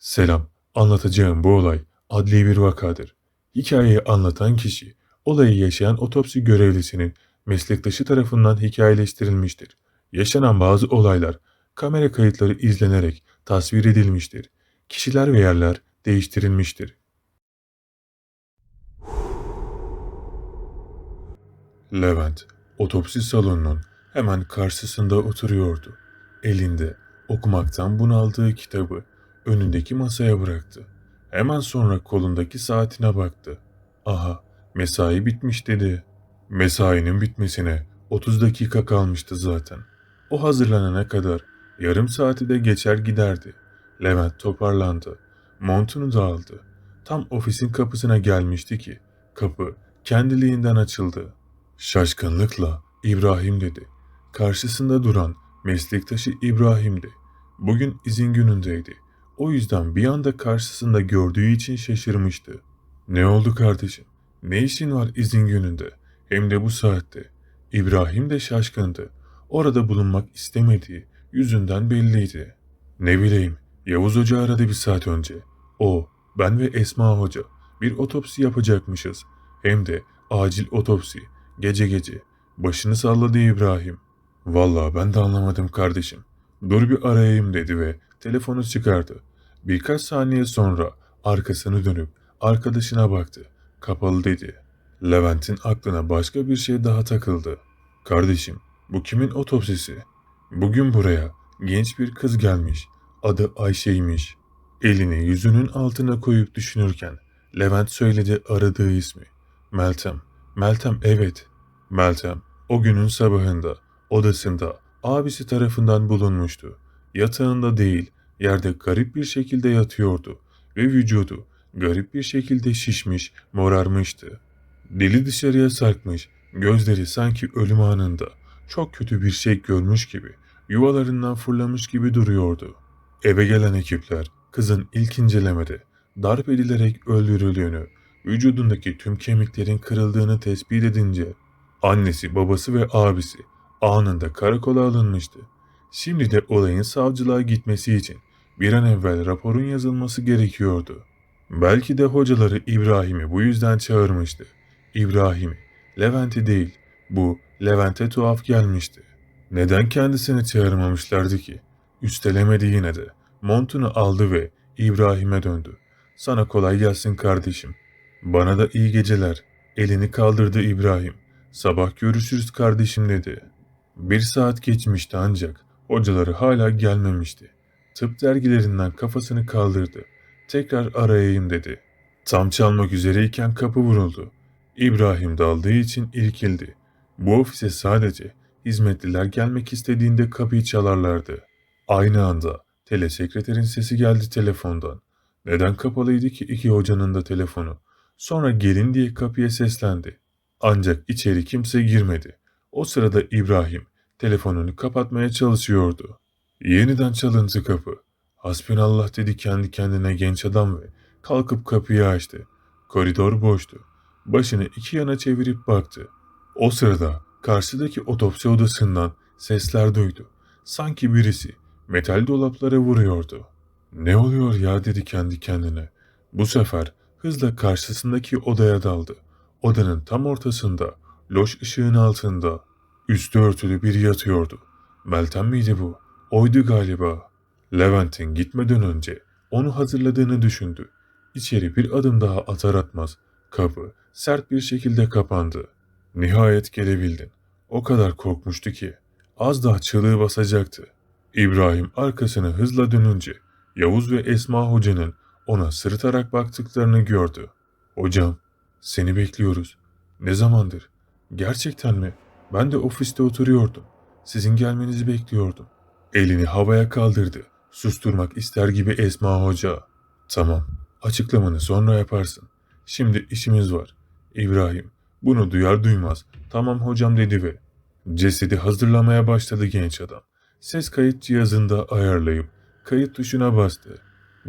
Selam. Anlatacağım bu olay adli bir vakadır. Hikayeyi anlatan kişi, olayı yaşayan otopsi görevlisinin meslektaşı tarafından hikayeleştirilmiştir. Yaşanan bazı olaylar kamera kayıtları izlenerek tasvir edilmiştir. Kişiler ve yerler değiştirilmiştir. Levent, otopsi salonunun hemen karşısında oturuyordu. Elinde okumaktan bunaldığı kitabı önündeki masaya bıraktı. Hemen sonra kolundaki saatine baktı. Aha, mesai bitmiş dedi. Mesainin bitmesine 30 dakika kalmıştı zaten. O hazırlanana kadar yarım saati de geçer giderdi. Levent toparlandı. Montunu da aldı. Tam ofisin kapısına gelmişti ki kapı kendiliğinden açıldı. Şaşkınlıkla İbrahim dedi. Karşısında duran meslektaşı İbrahim'di. Bugün izin günündeydi. O yüzden bir anda karşısında gördüğü için şaşırmıştı. Ne oldu kardeşim? Ne işin var izin gününde? Hem de bu saatte. İbrahim de şaşkındı. Orada bulunmak istemediği yüzünden belliydi. Ne bileyim, Yavuz Hoca aradı bir saat önce. O, ben ve Esma Hoca bir otopsi yapacakmışız. Hem de acil otopsi. Gece gece. Başını salladı İbrahim. Vallahi ben de anlamadım kardeşim. Dur bir arayayım dedi ve telefonu çıkardı. Birkaç saniye sonra arkasını dönüp arkadaşına baktı. Kapalı dedi. Levent'in aklına başka bir şey daha takıldı. Kardeşim, bu kimin otopsisi? Bugün buraya genç bir kız gelmiş. Adı Ayşe'ymiş. Elini yüzünün altına koyup düşünürken Levent söyledi aradığı ismi. Meltem. Meltem evet. Meltem o günün sabahında odasında abisi tarafından bulunmuştu. Yatağında değil, yerde garip bir şekilde yatıyordu ve vücudu garip bir şekilde şişmiş, morarmıştı. Dili dışarıya sarkmış, gözleri sanki ölüm anında çok kötü bir şey görmüş gibi, yuvalarından fırlamış gibi duruyordu. Eve gelen ekipler kızın ilk incelemede darp edilerek öldürüldüğünü, vücudundaki tüm kemiklerin kırıldığını tespit edince annesi, babası ve abisi anında karakola alınmıştı. Şimdi de olayın savcılığa gitmesi için bir an evvel raporun yazılması gerekiyordu. Belki de hocaları İbrahim'i bu yüzden çağırmıştı. İbrahim'i, Levent'i değil, bu Levent'e tuhaf gelmişti. Neden kendisini çağırmamışlardı ki? Üstelemedi yine de. Montunu aldı ve İbrahim'e döndü. Sana kolay gelsin kardeşim. Bana da iyi geceler. Elini kaldırdı İbrahim. Sabah görüşürüz kardeşim dedi. Bir saat geçmişti ancak hocaları hala gelmemişti. Tıp dergilerinden kafasını kaldırdı. Tekrar arayayım dedi. Tam çalmak üzereyken kapı vuruldu. İbrahim daldığı için irkildi. Bu ofise sadece hizmetliler gelmek istediğinde kapıyı çalarlardı. Aynı anda telesekreterin sesi geldi telefondan. Neden kapalıydı ki iki hocanın da telefonu? Sonra gelin diye kapıya seslendi. Ancak içeri kimse girmedi. O sırada İbrahim telefonunu kapatmaya çalışıyordu. Yeniden çalındı kapı. Hasbinallah dedi kendi kendine genç adam ve kalkıp kapıyı açtı. Koridor boştu. Başını iki yana çevirip baktı. O sırada karşıdaki otopsi odasından sesler duydu. Sanki birisi metal dolaplara vuruyordu. Ne oluyor ya dedi kendi kendine. Bu sefer hızla karşısındaki odaya daldı. Odanın tam ortasında, loş ışığın altında, üstü örtülü biri yatıyordu. Meltem miydi bu? Oydu galiba. Levent'in gitmeden önce onu hazırladığını düşündü. İçeri bir adım daha atar atmaz kapı sert bir şekilde kapandı. Nihayet gelebildin. O kadar korkmuştu ki az daha çığlığı basacaktı. İbrahim arkasını hızla dönünce Yavuz ve Esma hocanın ona sırıtarak baktıklarını gördü. Hocam, seni bekliyoruz. Ne zamandır? Gerçekten mi? Ben de ofiste oturuyordum. Sizin gelmenizi bekliyordum. Elini havaya kaldırdı. Susturmak ister gibi Esma Hoca. Tamam, açıklamanı sonra yaparsın. Şimdi işimiz var. İbrahim, bunu duyar duymaz. Tamam hocam dedi ve cesedi hazırlamaya başladı genç adam. Ses kayıt cihazında ayarlayıp kayıt tuşuna bastı.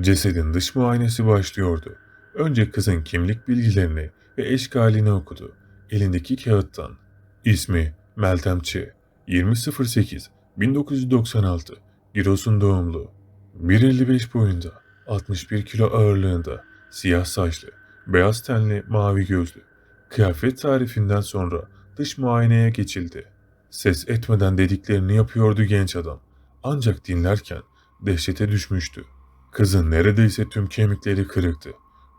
Cesedin dış muayenesi başlıyordu. Önce kızın kimlik bilgilerini ve eşkalini okudu. Elindeki kağıttan. İsmi Meltem Ç. 2008 1996 Giresun doğumlu. 1.55 boyunda. 61 kilo ağırlığında, siyah saçlı, beyaz tenli, mavi gözlü. Kıyafet tarifinden sonra dış muayeneye geçildi. Ses etmeden dediklerini yapıyordu genç adam. Ancak dinlerken dehşete düşmüştü. Kızın neredeyse tüm kemikleri kırıktı.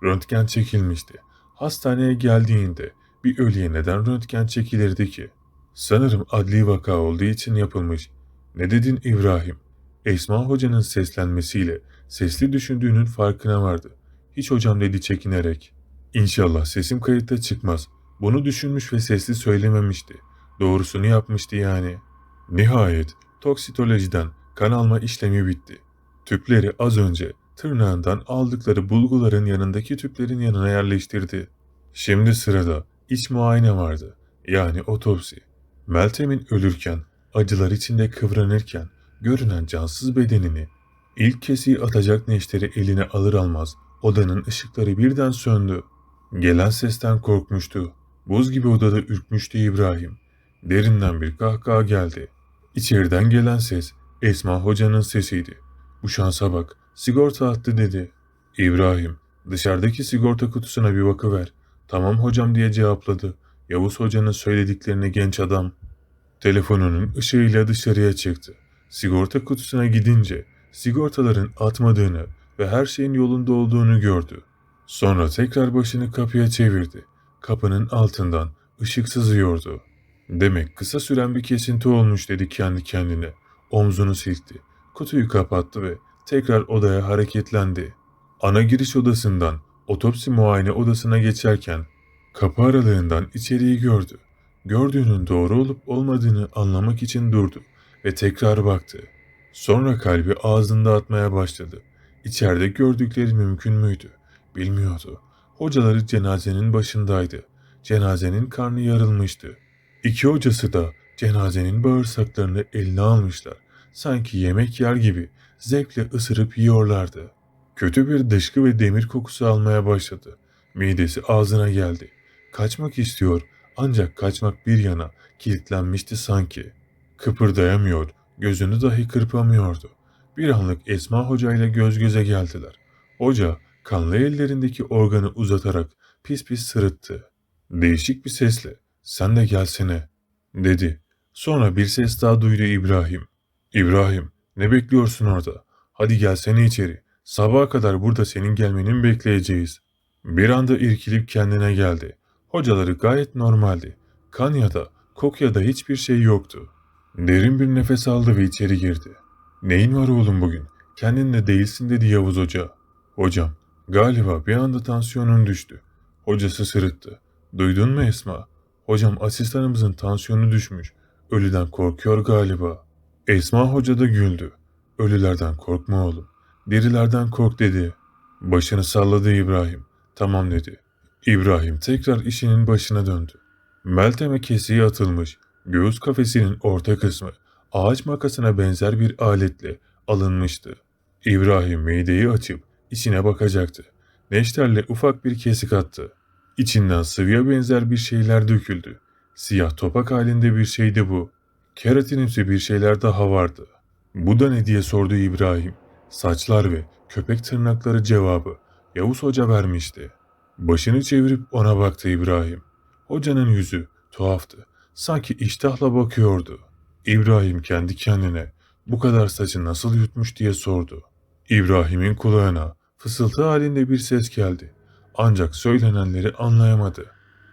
Röntgen çekilmişti. Hastaneye geldiğinde bir ölüye neden röntgen çekilirdi ki? Sanırım adli vaka olduğu için yapılmış. Ne dedin İbrahim? Esma hocanın seslenmesiyle sesli düşündüğünün farkına vardı. Hiç hocam dedi çekinerek. İnşallah sesim kayıtta çıkmaz. Bunu düşünmüş ve sesli söylememişti. Doğrusunu yapmıştı yani. Nihayet toksitolojiden kan alma işlemi bitti. Tüpleri az önce tırnağından aldıkları bulguların yanındaki tüplerin yanına yerleştirdi. Şimdi sırada iç muayene vardı. Yani otopsi. Meltem'in ölürken, acılar içinde kıvranırken görünen cansız bedenini ilk kesiği atacak neşteri eline alır almaz odanın ışıkları birden söndü. Gelen sesten korkmuştu. Buz gibi odada ürkmüştü İbrahim. Derinden bir kahkaha geldi. İçeriden gelen ses Esma hocanın sesiydi. Bu şansa bak, sigorta attı dedi. İbrahim, dışarıdaki sigorta kutusuna bir bakıver. Tamam hocam diye cevapladı. Yavuz hocanın söylediklerini genç adam. Telefonunun ışığıyla dışarıya çıktı. Sigorta kutusuna gidince sigortaların atmadığını ve her şeyin yolunda olduğunu gördü. Sonra tekrar başını kapıya çevirdi. Kapının altından ışık sızıyordu. Demek kısa süren bir kesinti olmuş dedi kendi kendine. Omzunu silkti. Kutuyu kapattı ve tekrar odaya hareketlendi. Ana giriş odasından otopsi muayene odasına geçerken kapı aralığından içeriği gördü. Gördüğünün doğru olup olmadığını anlamak için durdu ve tekrar baktı. Sonra kalbi ağzında atmaya başladı. İçeride gördükleri mümkün müydü? Bilmiyordu. Hocaları cenazenin başındaydı. Cenazenin karnı yarılmıştı. İki hocası da cenazenin bağırsaklarını eline almışlar. Sanki yemek yer gibi zevkle ısırıp yiyorlardı. Kötü bir dışkı ve demir kokusu almaya başladı. Midesi ağzına geldi. Kaçmak istiyor ancak kaçmak bir yana kilitlenmişti sanki. Kıpırdayamıyor, gözünü dahi kırpamıyordu. Bir anlık Esma Hoca ile göz göze geldiler. Hoca kanlı ellerindeki organı uzatarak pis pis sırıttı. Değişik bir sesle sen de gelsene dedi. Sonra bir ses daha duydu İbrahim. İbrahim ne bekliyorsun orada? Hadi gelsene içeri. Sabaha kadar burada senin gelmeni mi bekleyeceğiz? Bir anda irkilip kendine geldi. Hocaları gayet normaldi. Kan ya da kok ya da hiçbir şey yoktu. Derin bir nefes aldı ve içeri girdi. Neyin var oğlum bugün? Kendinle değilsin dedi Yavuz Hoca. Hocam galiba bir anda tansiyonun düştü. Hocası sırıttı. Duydun mu Esma? Hocam asistanımızın tansiyonu düşmüş. Ölüden korkuyor galiba. Esma Hoca da güldü. Ölülerden korkma oğlum. Dirilerden kork dedi. Başını salladı İbrahim. Tamam dedi. İbrahim tekrar işinin başına döndü. Meltem'e kesiği atılmış. Göğüs kafesinin orta kısmı ağaç makasına benzer bir aletle alınmıştı. İbrahim mideyi açıp içine bakacaktı. Neşterle ufak bir kesik attı. İçinden sıvıya benzer bir şeyler döküldü. Siyah topak halinde bir şeydi bu. Keratinimsi bir şeyler daha vardı. Bu da ne diye sordu İbrahim. Saçlar ve köpek tırnakları cevabı Yavuz Hoca vermişti. Başını çevirip ona baktı İbrahim. Hocanın yüzü tuhaftı. Sanki iştahla bakıyordu. İbrahim kendi kendine bu kadar saçı nasıl yutmuş diye sordu. İbrahim'in kulağına fısıltı halinde bir ses geldi. Ancak söylenenleri anlayamadı.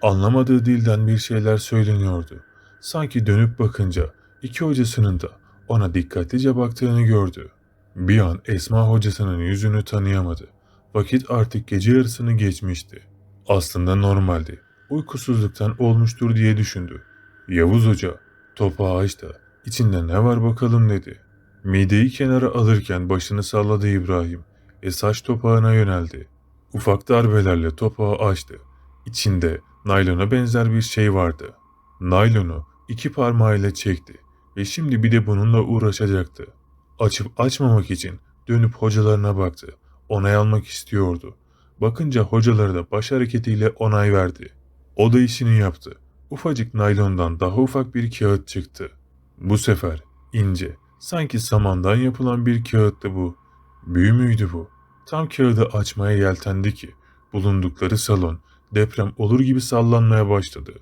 Anlamadığı dilden bir şeyler söyleniyordu. Sanki dönüp bakınca iki hocasının da ona dikkatlice baktığını gördü. Bir an Esma hocasının yüzünü tanıyamadı. Vakit artık gece yarısını geçmişti. Aslında normaldi. Uykusuzluktan olmuştur diye düşündü. Yavuz Hoca topağı açtı. İçinde ne var bakalım dedi. Mideyi kenara alırken başını salladı İbrahim saç topağına yöneldi. Ufak darbelerle topağı açtı. İçinde naylona benzer bir şey vardı. Naylonu iki parmağıyla çekti ve şimdi bir de bununla uğraşacaktı. Açıp açmamak için dönüp hocalarına baktı. Onay almak istiyordu. Bakınca hocaları da baş hareketiyle onay verdi. O da işini yaptı. Ufacık naylondan daha ufak bir kağıt çıktı. Bu sefer ince, sanki samandan yapılan bir kağıttı bu. Büyü müydü bu? tam kağıdı açmaya yeltendi ki bulundukları salon deprem olur gibi sallanmaya başladı.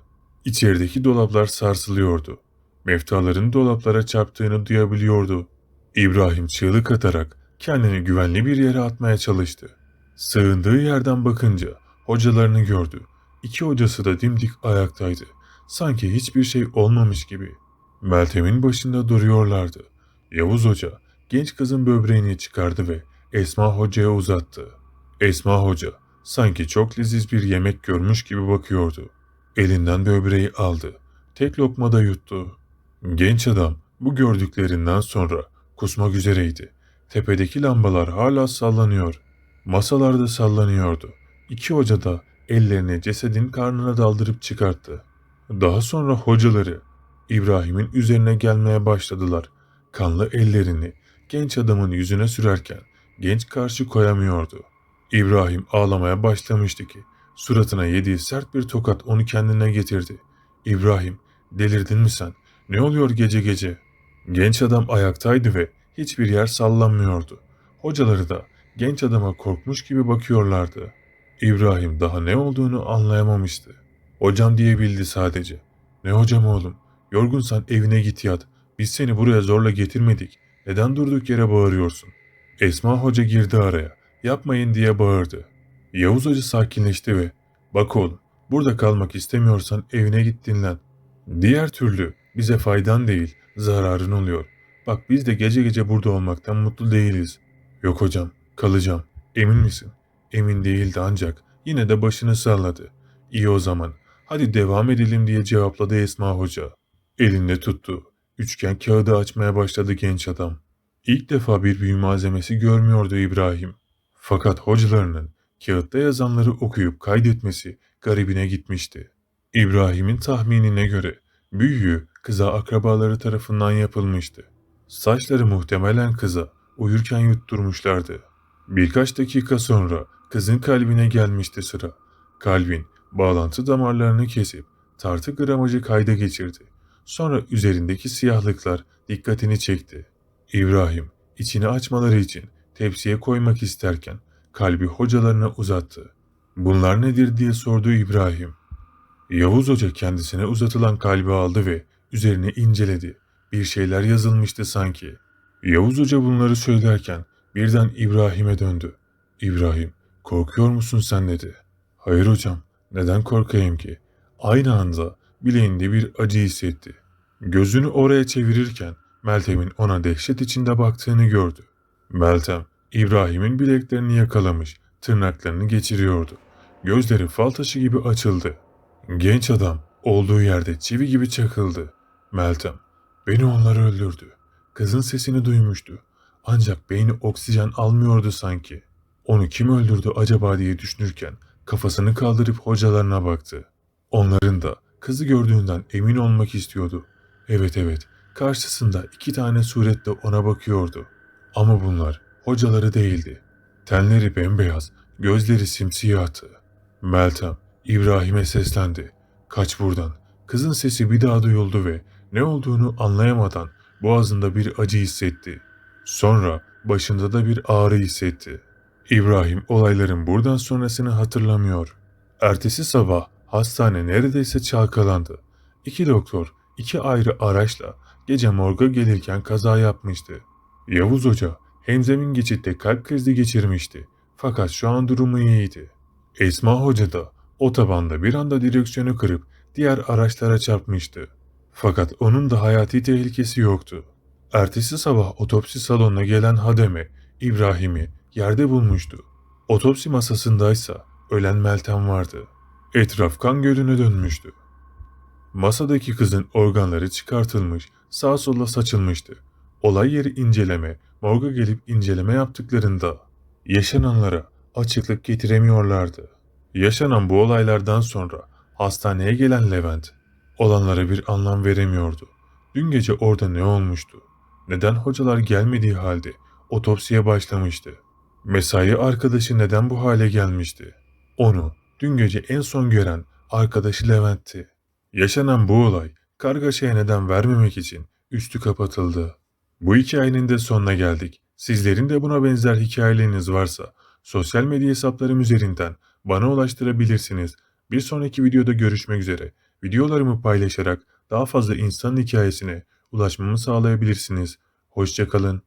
İçerideki dolaplar sarsılıyordu. Meftaların dolaplara çarptığını duyabiliyordu. İbrahim çığlık atarak kendini güvenli bir yere atmaya çalıştı. Sığındığı yerden bakınca hocalarını gördü. İki hocası da dimdik ayaktaydı. Sanki hiçbir şey olmamış gibi. Meltem'in başında duruyorlardı. Yavuz Hoca genç kızın böbreğini çıkardı ve Esma Hoca'ya uzattı. Esma Hoca sanki çok leziz bir yemek görmüş gibi bakıyordu. Elinden böbreği aldı. Tek lokmada yuttu. Genç adam bu gördüklerinden sonra kusmak üzereydi. Tepedeki lambalar hala sallanıyor. Masalarda sallanıyordu. İki hoca da ellerini cesedin karnına daldırıp çıkarttı. Daha sonra hocaları İbrahim'in üzerine gelmeye başladılar. Kanlı ellerini genç adamın yüzüne sürerken genç karşı koyamıyordu. İbrahim ağlamaya başlamıştı ki suratına yediği sert bir tokat onu kendine getirdi. İbrahim delirdin mi sen? Ne oluyor gece gece? Genç adam ayaktaydı ve hiçbir yer sallanmıyordu. Hocaları da genç adama korkmuş gibi bakıyorlardı. İbrahim daha ne olduğunu anlayamamıştı. Hocam diyebildi sadece. Ne hocam oğlum? Yorgunsan evine git yat. Biz seni buraya zorla getirmedik. Neden durduk yere bağırıyorsun? Esma Hoca girdi araya. Yapmayın diye bağırdı. Yavuz Hoca sakinleşti ve bak oğlum burada kalmak istemiyorsan evine git dinlen. Diğer türlü bize faydan değil zararın oluyor. Bak biz de gece gece burada olmaktan mutlu değiliz. Yok hocam kalacağım. Emin misin? Emin değildi ancak yine de başını salladı. İyi o zaman hadi devam edelim diye cevapladı Esma Hoca. Elinde tuttu. Üçgen kağıdı açmaya başladı genç adam. İlk defa bir büyü malzemesi görmüyordu İbrahim. Fakat hocalarının kağıtta yazanları okuyup kaydetmesi garibine gitmişti. İbrahim'in tahminine göre büyüyü kıza akrabaları tarafından yapılmıştı. Saçları muhtemelen kıza uyurken yutturmuşlardı. Birkaç dakika sonra kızın kalbine gelmişti sıra. Kalbin bağlantı damarlarını kesip tartı gramajı kayda geçirdi. Sonra üzerindeki siyahlıklar dikkatini çekti. İbrahim içini açmaları için tepsiye koymak isterken kalbi hocalarına uzattı. Bunlar nedir diye sordu İbrahim. Yavuz Hoca kendisine uzatılan kalbi aldı ve üzerine inceledi. Bir şeyler yazılmıştı sanki. Yavuz Hoca bunları söylerken birden İbrahim'e döndü. İbrahim, korkuyor musun sen dedi. Hayır hocam, neden korkayım ki? Aynı anda bileğinde bir acı hissetti. Gözünü oraya çevirirken Meltem'in ona dehşet içinde baktığını gördü. Meltem, İbrahim'in bileklerini yakalamış, tırnaklarını geçiriyordu. Gözleri fal taşı gibi açıldı. Genç adam olduğu yerde çivi gibi çakıldı. Meltem, beni onlar öldürdü. Kızın sesini duymuştu. Ancak beyni oksijen almıyordu sanki. Onu kim öldürdü acaba diye düşünürken kafasını kaldırıp hocalarına baktı. Onların da kızı gördüğünden emin olmak istiyordu. Evet evet, karşısında iki tane suretle ona bakıyordu. Ama bunlar hocaları değildi. Tenleri bembeyaz, gözleri simsiyahtı. Meltem, İbrahim'e seslendi. Kaç buradan. Kızın sesi bir daha duyuldu ve ne olduğunu anlayamadan boğazında bir acı hissetti. Sonra başında da bir ağrı hissetti. İbrahim olayların buradan sonrasını hatırlamıyor. Ertesi sabah hastane neredeyse çalkalandı. İki doktor iki ayrı araçla gece morga gelirken kaza yapmıştı. Yavuz Hoca hemzemin geçitte kalp krizi geçirmişti. Fakat şu an durumu iyiydi. Esma Hoca da otobanda bir anda direksiyonu kırıp diğer araçlara çarpmıştı. Fakat onun da hayati tehlikesi yoktu. Ertesi sabah otopsi salonuna gelen Hademe, İbrahim'i yerde bulmuştu. Otopsi masasındaysa ölen Meltem vardı. Etraf kan gölüne dönmüştü. Masadaki kızın organları çıkartılmış, sağa sola saçılmıştı. Olay yeri inceleme, morga gelip inceleme yaptıklarında yaşananlara açıklık getiremiyorlardı. Yaşanan bu olaylardan sonra hastaneye gelen Levent olanlara bir anlam veremiyordu. Dün gece orada ne olmuştu? Neden hocalar gelmediği halde otopsiye başlamıştı? Mesai arkadaşı neden bu hale gelmişti? Onu dün gece en son gören arkadaşı Levent'ti. Yaşanan bu olay kargaşaya neden vermemek için üstü kapatıldı. Bu hikayenin de sonuna geldik. Sizlerin de buna benzer hikayeleriniz varsa sosyal medya hesaplarım üzerinden bana ulaştırabilirsiniz. Bir sonraki videoda görüşmek üzere. Videolarımı paylaşarak daha fazla insanın hikayesine ulaşmamı sağlayabilirsiniz. Hoşçakalın.